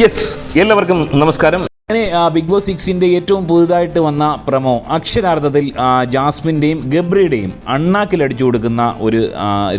Yes എല്ലാവർക്കും നമസ്കാരം. അങ്ങനെ ബിഗ് ബോസ് സിക്സിന്റെ ഏറ്റവും പുതുതായിട്ട് വന്ന പ്രമോ അക്ഷരാർത്ഥത്തിൽ ജാസ്മിന്റെയും അണ്ണാക്കിൽ അണ്ണാക്കിലടിച്ചു കൊടുക്കുന്ന ഒരു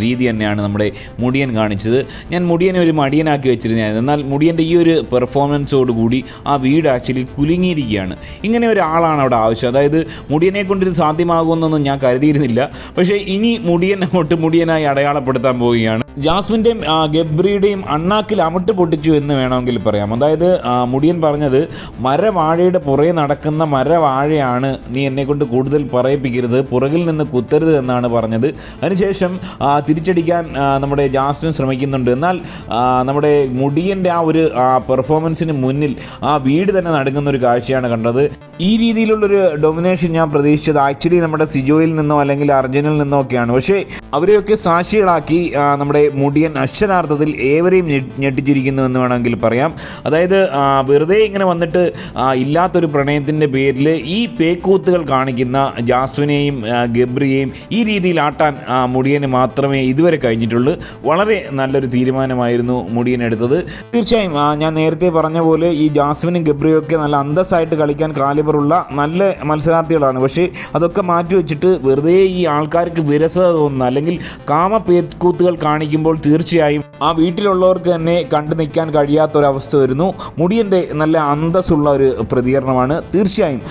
രീതി തന്നെയാണ് നമ്മുടെ മുടിയൻ കാണിച്ചത്. ഞാൻ മുടിയനെ ഒരു മടിയനാക്കി വെച്ചിരുന്നതായിരുന്നു. എന്നാൽ മുടിയന്റെ ഈ ഒരു പെർഫോമൻസോടുകൂടി ആ വീട് ആക്ച്വലി കുലുങ്ങിയിരിക്കുകയാണ്. ഇങ്ങനെ ഒരാളാണ് അവിടെ ആവശ്യം. അതായത് മുടിയനെ കൊണ്ട് ഇത് സാധ്യമാകുമെന്നൊന്നും ഞാൻ കരുതിയിരുന്നില്ല. പക്ഷേ ഇനി മുടിയൻ അങ്ങോട്ട് മുടിയനായി അടയാളപ്പെടുത്താൻ പോവുകയാണ്. ജാസ്മിന്റെയും ഗബ്രിയുടെയും അണ്ണാക്കിൽ അമിട്ട് പൊട്ടിച്ചു എന്ന് വേണമെങ്കിൽ പറയാം. അതായത് മുടിയൻ പറഞ്ഞത് മരവാഴയുടെ പുറകെ നടക്കുന്ന മരവാഴയാണ് നീ എന്നെ കൊണ്ട് കൂടുതൽ പറയിപ്പിക്കരുത് പുറകിൽ നിന്ന് കുത്തരുത് എന്നാണ് പറഞ്ഞത്. അതിനുശേഷം തിരിച്ചടിക്കാൻ നമ്മുടെ ജാസ്മിൻ ശ്രമിക്കുന്നുണ്ട്. എന്നാൽ നമ്മുടെ മുടിയന്റെ ആ ഒരു പെർഫോമൻസിന് മുന്നിൽ ആ വീട് തന്നെ നടങ്ങുന്ന ഒരു കാഴ്ചയാണ് കണ്ടത്. ഈ രീതിയിലുള്ളൊരു ഡൊമിനേഷൻ ഞാൻ പ്രതീക്ഷിച്ചത് ആക്ച്വലി നമ്മുടെ സിജോയിൽ നിന്നോ അല്ലെങ്കിൽ അർജുനിൽ നിന്നോ ഒക്കെയാണ്. പക്ഷേ അവരെയൊക്കെ സാക്ഷികളാക്കി നമ്മുടെ മുടിയൻ അക്ഷരാർത്ഥത്തിൽ ഏവരെയും ഞെട്ടിച്ചിരിക്കുന്നു എന്ന് വേണമെങ്കിൽ പറയാം. അതായത് വെറുതെ ഇങ്ങനെ വന്നിട്ട് ഇല്ലാത്തൊരു പ്രണയത്തിന്റെ പേരിൽ ഈ പേക്കൂത്തുകൾ കാണിക്കുന്ന ജാസ്വിനെയും ഗബ്രിയെയും ഈ രീതിയിൽ ആട്ടാൻ മുടിയന് മാത്രമേ ഇതുവരെ കഴിഞ്ഞിട്ടുള്ളൂ. വളരെ നല്ലൊരു തീരുമാനമായിരുന്നു മുടിയൻ എടുത്തത്. തീർച്ചയായും ഞാൻ നേരത്തെ പറഞ്ഞ പോലെ ഈ ജാസ്മിനും ഗബ്രിയും ഒക്കെ നല്ല അന്തസ്സായിട്ട് കളിക്കാൻ കാലിബറുള്ള നല്ല മത്സരാർത്ഥികളാണ്. പക്ഷേ അതൊക്കെ മാറ്റി വെച്ചിട്ട് വെറുതെ ഈ ആൾക്കാർക്ക് വിരസത തോന്നുന്ന അല്ലെങ്കിൽ കാമ പേക്കൂത്തുകൾ കാണിക്കുമ്പോൾ തീർച്ചയായും ആ വീട്ടിലുള്ളവർക്ക് തന്നെ കണ്ടു നിൽക്കാൻ കഴിയാത്തൊരവസ്ഥ വരുന്നു. മുടിയന്റെ നല്ല അന്തസ്സുള്ള ഒരു പ്രതികരണമാണ്. തീർച്ചയായും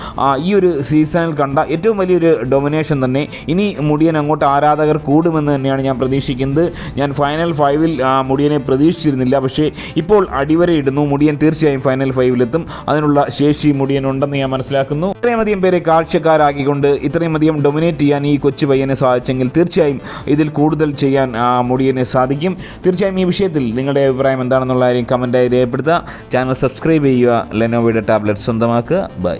ഈ ഒരു സീസണിൽ കണ്ട ഏറ്റവും വലിയൊരു ഡൊമിനേഷൻ തന്നെ ഇനി മുടിയൻ അങ്ങോട്ട് ആരാധകർ കൂടുമെന്ന് തന്നെയാണ് ഞാൻ പ്രതീക്ഷിക്കുന്നത്. ഞാൻ ഫൈനൽ ഫൈവിൽ മുടിയനെ പ്രതീക്ഷിച്ചിരുന്നില്ല. പക്ഷേ ഇപ്പോൾ അടിവരയിടുന്നു മുടിയൻ തീർച്ചയായും ഫൈനൽ ഫൈവിലെത്തും അതിനുള്ള ശേഷി മുടിയൻ ഉണ്ടെന്ന് ഞാൻ മനസ്സിലാക്കുന്നു. ഇത്രയുമധികം പേരെ കാഴ്ചക്കാരാക്കിക്കൊണ്ട് ഇത്രയുമധികം ഡൊമിനേറ്റ് ചെയ്യാൻ ഈ കൊച്ചു പയ്യനെ സാധിച്ചെങ്കിൽ തീർച്ചയായും ഇതിൽ കൂടുതൽ ചെയ്യാൻ മുടിയനെ സാധിക്കും. തീർച്ചയായും ഈ വിഷയത്തിൽ നിങ്ങളുടെ അഭിപ്രായം എന്താണെന്നുള്ള കാര്യം കമന്റായി രേഖപ്പെടുത്തുക. ചാനൽ സബ്സ്ക്രൈബ് ചെയ്യുക. ലെനോവയുടെ ടാബ്ലറ്റ് സ്വന്തമാക്കുക. ബൈ.